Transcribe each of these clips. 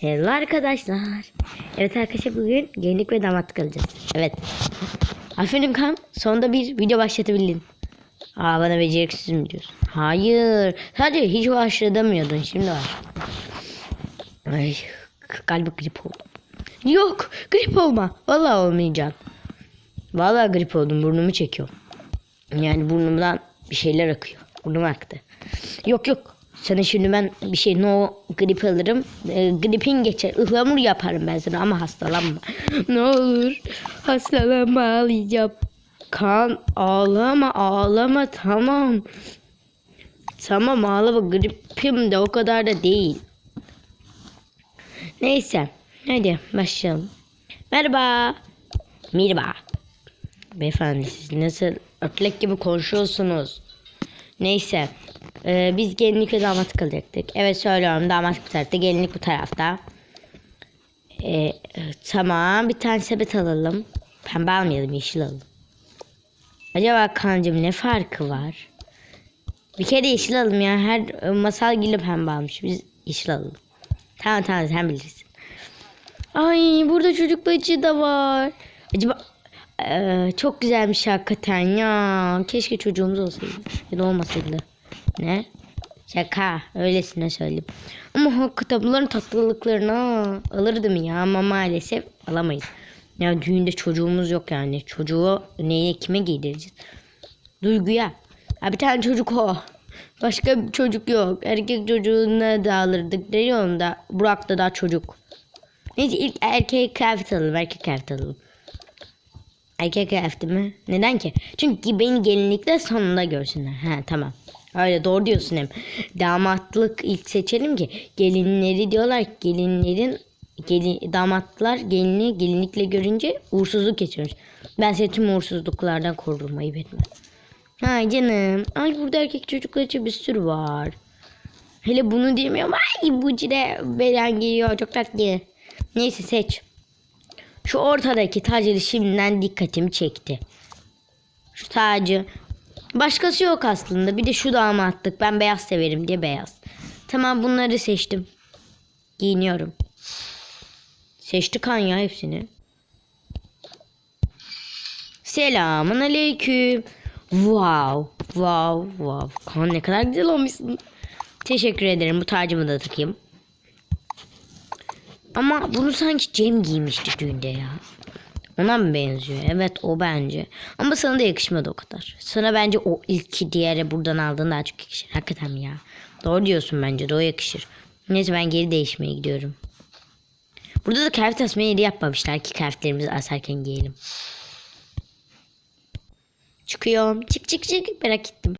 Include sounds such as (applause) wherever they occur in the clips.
Hello arkadaşlar. Evet arkadaşlar bugün gelinlik ve damatlık alacağız. Evet. Aferin kan. Sonunda bir video başlatabildin. Aa bana beceriksiz mi diyorsun? Hayır. Sadece hiç başlatamıyordun. Şimdi var. Ay galiba grip oldum. Yok grip olma. Vallahi olmayacağım. Vallahi grip oldum. Burnumu çekiyorum. Yani burnumdan bir şeyler akıyor. Burnum aktı. Yok yok. Sana şimdi ben bir şey no grip alırım. E, gripin geçer. Ihlamur yaparım ben sana ama hastalanma. (laughs) ne olur. Hastalanma ağlayacağım. Kan ağlama ağlama tamam. Tamam ağlama gripim de o kadar da değil. Neyse. Hadi başlayalım. Merhaba. Merhaba. Beyefendi siz nasıl ötlek gibi konuşuyorsunuz? Neyse. Ee, biz gelinlik ve damat kalacaktık. Evet söylüyorum damat bu tarafta gelinlik bu tarafta. Ee, tamam bir tane sepet alalım. Pembe almayalım yeşil alalım. Acaba kancım ne farkı var? Bir kere yeşil alalım ya. Her masal gibi pembe almış. Biz yeşil alalım. Tamam tamam sen bilirsin. Ay burada çocuk bacı da var. Acaba Ee, çok güzelmiş hakikaten ya. Keşke çocuğumuz olsaydı. Ya da olmasaydı. Ne? Şaka. Öylesine söyleyeyim. Ama hakikaten bunların tatlılıklarını alırdım ya. Ama maalesef alamayız. Ya düğünde çocuğumuz yok yani. Çocuğu neye kime giydireceğiz? Duyguya. Ha, bir tane çocuk o. Başka bir çocuk yok. Erkek çocuğuna da alırdık. Diyorum da Burak da daha çocuk. Neyse ilk erkek kıyafet alalım. Erkek kıyafet alalım. Erkek kıyafeti mi? Neden ki? Çünkü beni gelinlikle sonunda görsünler. Ha tamam. Öyle doğru diyorsun hem. Damatlık ilk seçelim ki gelinleri diyorlar ki gelinlerin gelin, damatlar gelini gelinlikle görünce uğursuzluk geçirmiş. Ben seni tüm uğursuzluklardan korurum ayıp etme. Ay canım. Ay burada erkek çocuklar için bir sürü var. Hele bunu demiyorum. Ay bu cire belen geliyor. Çok tatlı. Neyse seç. Şu ortadaki tacı şimdiden dikkatimi çekti. Şu tacı. Başkası yok aslında. Bir de şu damatlık. Ben beyaz severim diye beyaz. Tamam bunları seçtim. Giyiniyorum. Seçti kan ya hepsini. Selamun aleyküm. Wow. Wow. Wow. Kan ne kadar güzel olmuşsun. Teşekkür ederim. Bu tacımı da takayım. Ama bunu sanki Cem giymişti düğünde ya. Ona mı benziyor? Evet o bence. Ama sana da yakışmadı o kadar. Sana bence o ilki diğeri buradan aldığın daha çok yakışır. Hakikaten ya? Doğru diyorsun bence de o yakışır. Neyse ben geri değişmeye gidiyorum. Burada da kıyafet asma yeri yapmamışlar ki kıyafetlerimizi asarken giyelim. Çıkıyorum. Çık çık çık. Merak ettim.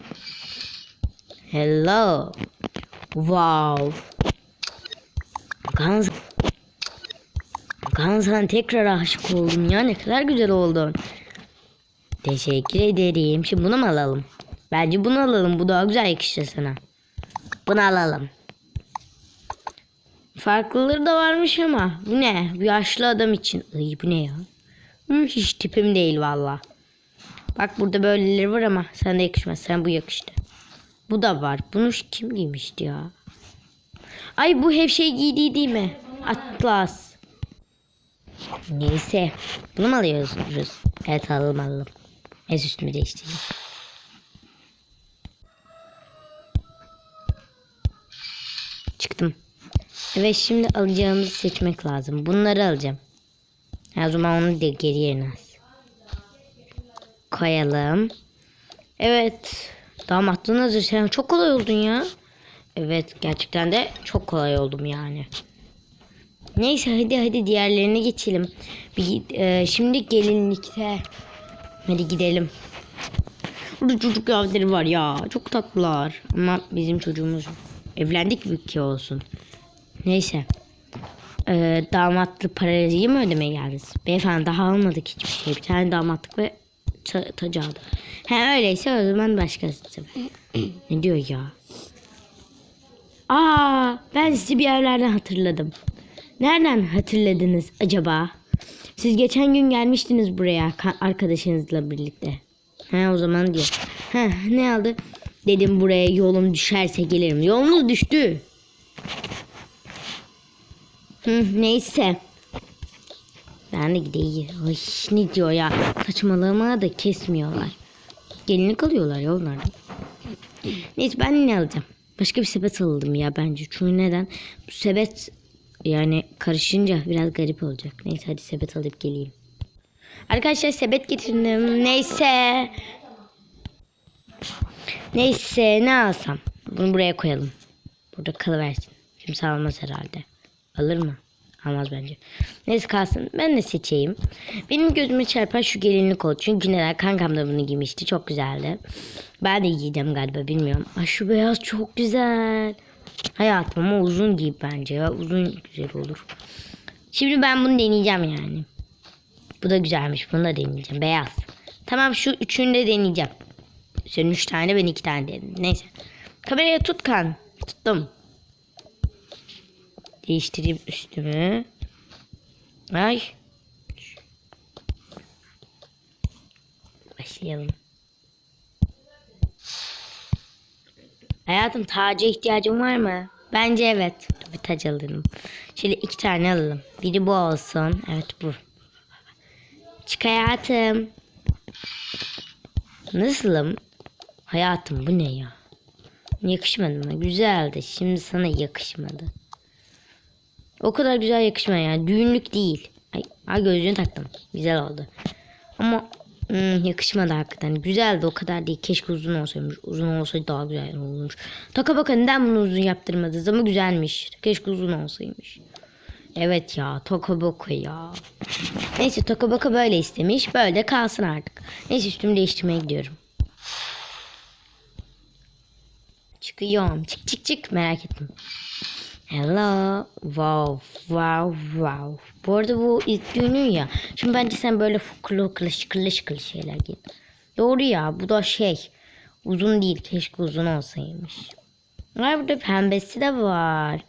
Hello. Wow. Guns Kaan sana tekrar aşık oldum ya ne kadar güzel oldun. Teşekkür ederim. Şimdi bunu mu alalım? Bence bunu alalım. Bu daha güzel yakışır sana. Bunu alalım. Farklıları da varmış ama. Bu ne? Bu yaşlı adam için. Ay bu ne ya? Hiç tipim değil valla. Bak burada böyleleri var ama sana yakışmaz. Sen bu yakıştı. Bu da var. Bunu kim giymişti ya? Ay bu hep şey giydiği değil mi? Atlas. Neyse. Bunu mu alıyoruz? Evet alalım alalım. Ez üstümü değiştireyim. Çıktım. Evet şimdi alacağımızı seçmek lazım. Bunları alacağım. O zaman onu da geri yerine az. Koyalım. Evet. Damatlığın hazır. Sen çok kolay oldun ya. Evet gerçekten de çok kolay oldum yani. Neyse hadi hadi diğerlerine geçelim. Bir, e, şimdi gelinlikte. Hadi gidelim. Burada çocuk kıyafetleri var ya. Çok tatlılar. Ama bizim çocuğumuz evlendik mi ki olsun. Neyse. E, damatlık parayı mı ödemeye geldiniz? Beyefendi daha almadık hiçbir şey. Bir tane damatlık ve ta- tacı. He öyleyse o zaman başkası. ne diyor ya? Aa, ben sizi bir yerlerden hatırladım. Nereden hatırladınız acaba? Siz geçen gün gelmiştiniz buraya arkadaşınızla birlikte. He o zaman diyor. He ne aldı? Dedim buraya yolum düşerse gelirim. Yolunuz düştü. Hı, neyse. Ben de gideyim. Ay, ne diyor ya? Saçmalama da kesmiyorlar. Gelinlik alıyorlar ya onlar da. Neyse ben ne alacağım? Başka bir sepet aldım ya bence. Çünkü neden? Bu sepet yani karışınca biraz garip olacak. Neyse hadi sepet alıp geleyim. Arkadaşlar sepet getirdim. Neyse. Neyse ne alsam? Bunu buraya koyalım. Burada kalıversin. Kimse almaz herhalde. Alır mı? Almaz bence. Neyse kalsın. Ben de seçeyim. Benim gözüme çarpan şu gelinlik oldu. Çünkü neler kankam da bunu giymişti. Çok güzeldi. Ben de giyeceğim galiba bilmiyorum. Ay şu beyaz çok güzel. Hayatım ama uzun giy bence ya. Uzun güzel olur. Şimdi ben bunu deneyeceğim yani. Bu da güzelmiş. Bunu da deneyeceğim. Beyaz. Tamam şu üçünü de deneyeceğim. Sen üç tane ben iki tane dedim. Neyse. Kameraya tut kan. Tuttum. Değiştireyim üstümü. Ay. Başlayalım. Hayatım taca ihtiyacın var mı? Bence evet. Bir tac alalım. Şöyle iki tane alalım. Biri bu olsun. Evet bu. Çık hayatım. Nasılım? Hayatım bu ne ya? Yakışmadı mı? Güzeldi. Şimdi sana yakışmadı. O kadar güzel yakışmıyor yani. Düğünlük değil. Ay, ay gözlüğünü taktım. Güzel oldu. Ama hmm, yakışmadı hakikaten. Güzeldi o kadar değil. Keşke uzun olsaymış. Uzun olsaydı daha güzel olurmuş. Taka baka neden bunu uzun yaptırmadınız ama güzelmiş. Keşke uzun olsaymış. Evet ya Toka Boka ya. Neyse Toka Boka böyle istemiş. Böyle kalsın artık. Neyse üstümü değiştirmeye gidiyorum. Çıkıyorum. Çık çık çık merak ettim. Hello. Wow. Wow. Wow. Bu arada bu ilk düğünün ya. Şimdi bence sen böyle fukulu fukulu şıkırlı şıkırlı şeyler giy. Doğru ya. Bu da şey. Uzun değil. Keşke uzun olsaymış. Var burada pembesi de var.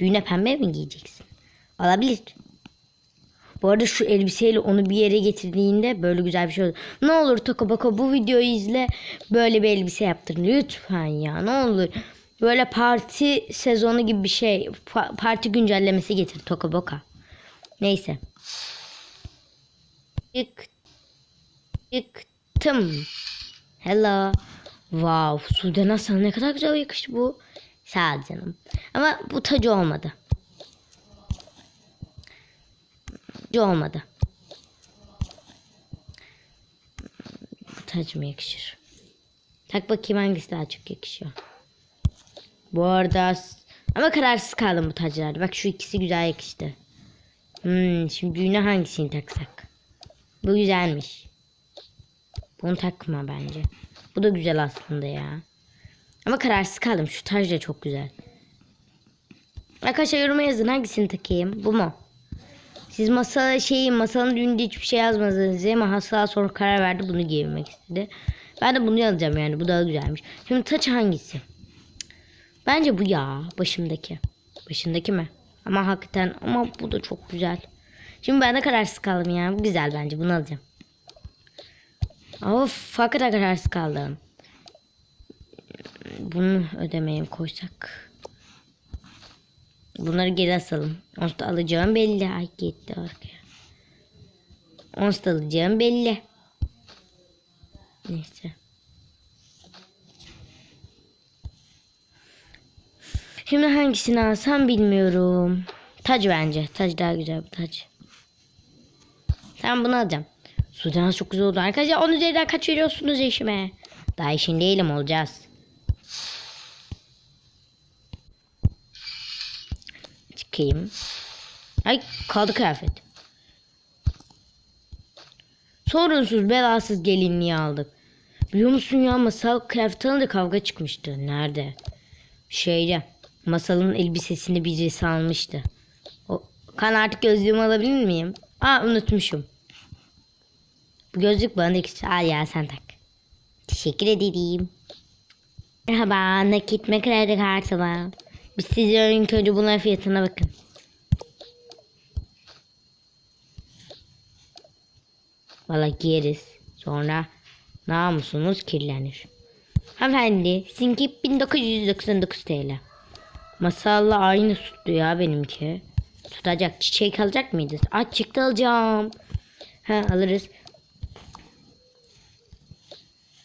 Düğüne pembe mi giyeceksin? Olabilir. Bu arada şu elbiseyle onu bir yere getirdiğinde böyle güzel bir şey olur. Ne olur Toka Boka bu videoyu izle. Böyle bir elbise yaptır. Lütfen ya ne olur. Böyle parti sezonu gibi bir şey. pa- parti güncellemesi getir Toka Boka. Neyse. Çık. Çıktım. Hello. Wow. Sude sana ne kadar güzel yakıştı bu. Sağ ol canım. Ama bu tacı olmadı. Tacı olmadı. Bu taç mı yakışır? Tak bakayım hangisi daha çok yakışıyor. Bu arada ama kararsız kaldım bu taclarda. Bak şu ikisi güzel yakıştı. Hmm, şimdi düğüne hangisini taksak? Bu güzelmiş. Bunu takma bence. Bu da güzel aslında ya. Ama kararsız kaldım. Şu tac da çok güzel. Arkadaşlar yoruma yazın hangisini takayım? Bu mu? Siz masa şeyin masanın düğünde hiçbir şey yazmadınız ama Hasra sonra karar verdi bunu giymek istedi. Ben de bunu yazacağım yani bu daha güzelmiş. Şimdi taç hangisi? Bence bu ya başımdaki. Başındaki mi? Ama hakikaten ama bu da çok güzel. Şimdi ben de kararsız kaldım ya. Bu güzel bence bunu alacağım. Of hakikaten kararsız kaldım. Bunu ödemeye mi koysak? Bunları geri asalım. Ons da alacağım belli. Ay gitti arkaya. Ons da alacağım belli. Neyse. Şimdi hangisini alsam bilmiyorum. Tac bence. Tac daha güzel bu tac. Tamam bunu alacağım. Sudan çok güzel oldu. Arkadaşlar 10 üzerinden kaç veriyorsunuz eşime? Daha işin değilim olacağız. Çıkayım. Ay kaldı kıyafet. Sorunsuz belasız gelinliği aldık. Biliyor musun ya masal kıyafet alınca kavga çıkmıştı. Nerede? Şeyde. Masalın elbisesini birisi almıştı. O, kan artık gözlüğümü alabilir miyim? Aa unutmuşum. Bu gözlük bana da. Al ya sen tak. Teşekkür ederim. Merhaba nakit ne kredi kartı var? Biz size ilk önce bunların fiyatına bakın. Valla giyeriz. Sonra namusumuz kirlenir. Hanımefendi sizinki 1999 TL. Masalla aynı tuttu ya benimki. Tutacak. Çiçek alacak mıydı? Aç çıktı alacağım. Ha alırız.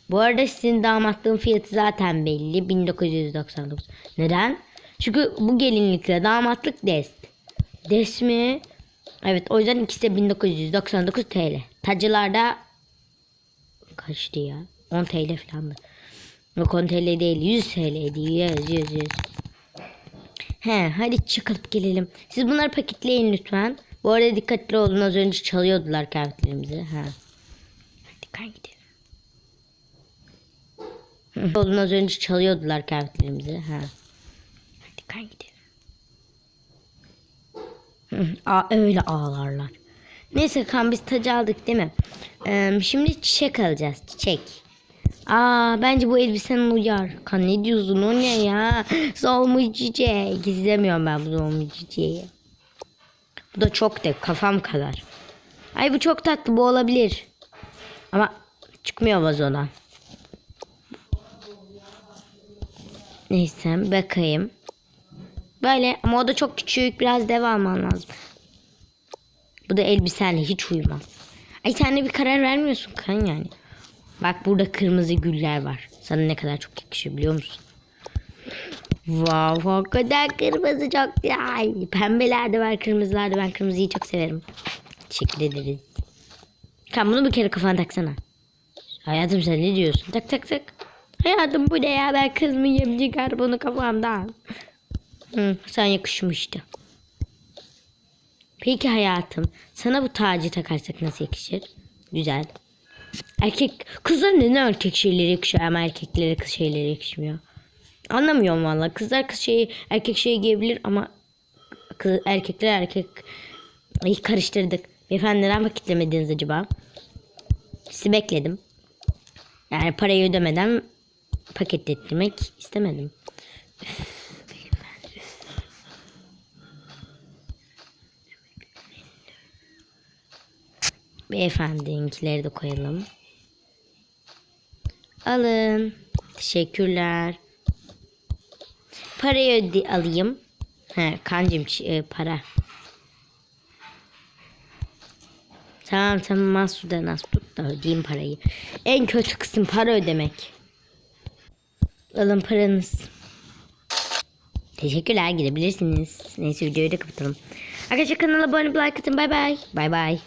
Bu arada sizin damatlığın fiyatı zaten belli. 1999. Neden? Çünkü bu gelinlikle damatlık dest. Dest mi? Evet o yüzden ikisi de 1999 TL. Tacılarda kaçtı ya? 10 TL falandı. Yok 10 TL değil 100 TL'ydi. 100 100 100. He hadi çıkıp gelelim. Siz bunları paketleyin lütfen. Bu arada dikkatli olun az önce çalıyordular kıyafetlerimizi. Ha. Hadi kan gidelim. Olun az önce çalıyordular kıyafetlerimizi. Ha. Hadi kan gidelim. Hı, A, öyle ağlarlar. Neyse kan biz tacı aldık değil mi? Ee, şimdi çiçek alacağız. Çiçek. Aa bence bu elbisen uyar. Kan ne diyorsun o ne ya? Solmuş çiçek. İstemiyorum ben bu solmuş çiçeği. Bu da çok de kafam kadar. Ay bu çok tatlı bu olabilir. Ama çıkmıyor vazodan. Neyse bakayım. Böyle ama o da çok küçük biraz dev alman lazım. Bu da elbisenle hiç uyumaz. Ay sen de bir karar vermiyorsun kan yani. Bak burada kırmızı güller var. Sana ne kadar çok yakışıyor biliyor musun? Wow, o kadar kırmızı çok güzel. Pembeler de var, kırmızılar da ben kırmızıyı çok severim. Teşekkür ederiz. Kan bunu bir kere kafana taksana. Hayatım sen ne diyorsun? Tak tak tak. Hayatım bu ne ya ben kız mıyım? Çıkar bunu kafamdan. Hı, sen yakışmıştı. Peki hayatım sana bu tacı takarsak nasıl yakışır? Güzel. Erkek kızlar neden erkek şeyleri yakışıyor ama erkeklere kız şeyleri yakışmıyor? Anlamıyorum valla. Kızlar kız şeyi erkek şeyi giyebilir ama kız, erkekler erkek Ay, karıştırdık. Beyefendi neden paketlemediniz acaba? Sizi bekledim. Yani parayı ödemeden paketlettirmek istemedim. Beyefendinkileri de koyalım. Alın. Teşekkürler. Parayı öde alayım. He, kancım e, para. Tamam tamam Masuda nasıl tut da ödeyeyim parayı. En kötü kısım para ödemek. Alın paranız. Teşekkürler gidebilirsiniz. Neyse videoyu da kapatalım. Arkadaşlar kanala abone olup like atın. Bay bay. Bay bay.